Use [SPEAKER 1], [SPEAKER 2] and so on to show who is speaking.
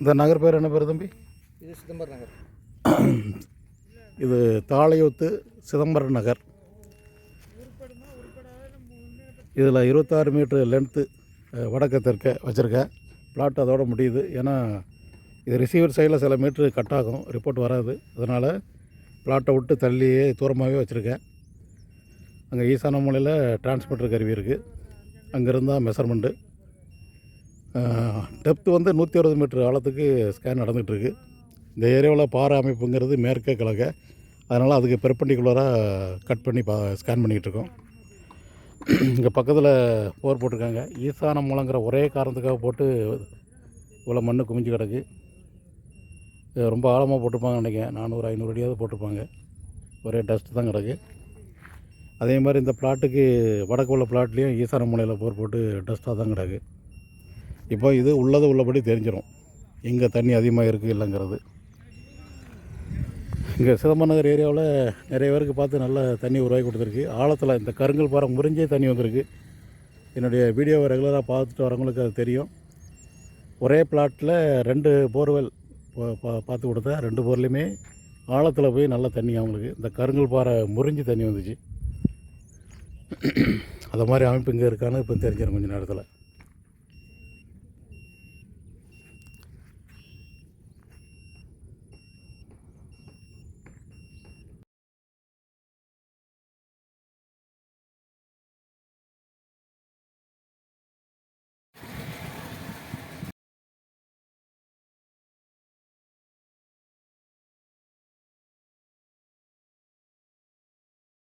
[SPEAKER 1] இந்த நகர் பேர் என்ன பேர் தம்பி?
[SPEAKER 2] இது சிதம்பரம் நகர்.
[SPEAKER 1] இது தாளையூத்து சிதம்பரம் நகர். இதில் இருபத்தாறு மீட்ரு லென்த்து வடக்க தெற்க வச்சுருக்கேன் பிளாட் அதோட முடியுது. ஏன்னா இது ரிசீவர் சைடில் சில மீட்ரு கட் ஆகும். ரிப்போர்ட் வராது. அதனால் பிளாட்டை விட்டு தள்ளியே தூரமாகவே வச்சுருக்கேன். அங்கே ஈசான மூலையில் டிரான்ஸ்மிட்டர் கருவி இருக்குது அங்கேருந்து தான் மெஷர்மெண்ட்டு டெப்த்து வந்து நூற்றி அறுபது மீட்டர் ஆழத்துக்கு ஸ்கேன் நடந்துகிட்ருக்கு. இந்த ஏரியாவில் பாறை அமைப்புங்கிறது மேற்கே கிழக்க. அதனால் அதுக்கு பெர்பண்டிகுலராக கட் பண்ணி பா ஸ்கேன் பண்ணிக்கிட்டு இருக்கோம் இங்கே பக்கத்தில் போர் போட்டிருக்காங்க. ஈசான மூலங்கிற ஒரே காரணத்துக்காக போட்டு இவ்வளோ மண் குமிஞ்சு கிடக்கு. ரொம்ப ஆழமாக போட்டிருப்பாங்க நினைக்கிறேன். நானூறு ஐநூறு அடியாவது போட்டிருப்பாங்க. ஒரே டஸ்ட் தான் கிடக்கு. அதே மாதிரி இந்த பிளாட்டுக்கு வடக்கு உள்ள பிளாட்லேயும் ஈசான மூலையில் போர் போட்டு டஸ்ட்டாக தான் கிடக்கு. இப்போ இது உள்ளது உள்ளபடி தெரிஞ்சிடும் எங்கே தண்ணி அதிகமாக இருக்குது இல்லைங்கிறது. இங்கே சிதம்பரம் நகர் ஏரியாவில் நிறைய பேருக்கு பார்த்து நல்ல தண்ணி உருவாக்கி கொடுத்துருக்கு. ஆழத்தில் இந்த கருங்கல் பாறை முறிஞ்சே தண்ணி வந்திருக்கு. என்னுடைய வீடியோவை ரெகுலராக பார்த்துட்டு வரவங்களுக்கு அது தெரியும். ஒரே பிளாட்டில் ரெண்டு போர்வெல் பார்த்து கொடுத்தா ரெண்டு போர்லையுமே ஆழத்தில் போய் நல்ல தண்ணி அவங்களுக்கு இந்த கருங்கல் பாறை முறிஞ்சு தண்ணி வந்துச்சு. அது மாதிரி அமைப்பு இங்கே இருக்கான்னு இப்போ தெரிஞ்சிடும் கொஞ்சம் நேரத்தில்.